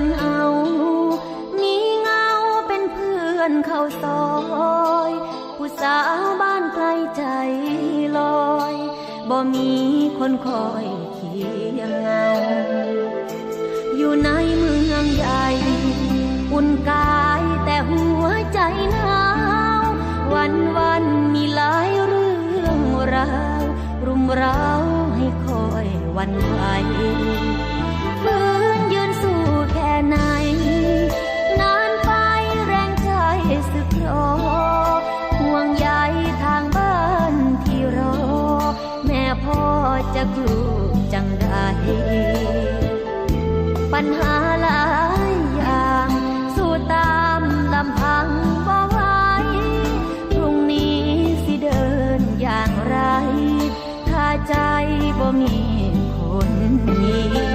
นเอา มีเงาเป็นเพื่อนเข้าซอย ผู้สาวบ้านไกลใจลอย บ่มีคนคอยเคียงเงา อยู่ในเมืองใหญ่ อุ่นกายแต่หัวใจหนาว วันวันมีหลายเรื่องราว รุมเร้าให้คอยวันไห จะกลูกจังใดปัญหาหลายอย่างสู้ตามลำพังบ่ไหวพรุ่งนี้สิเดินอย่างไร ถ้าใจบ่มีคนมี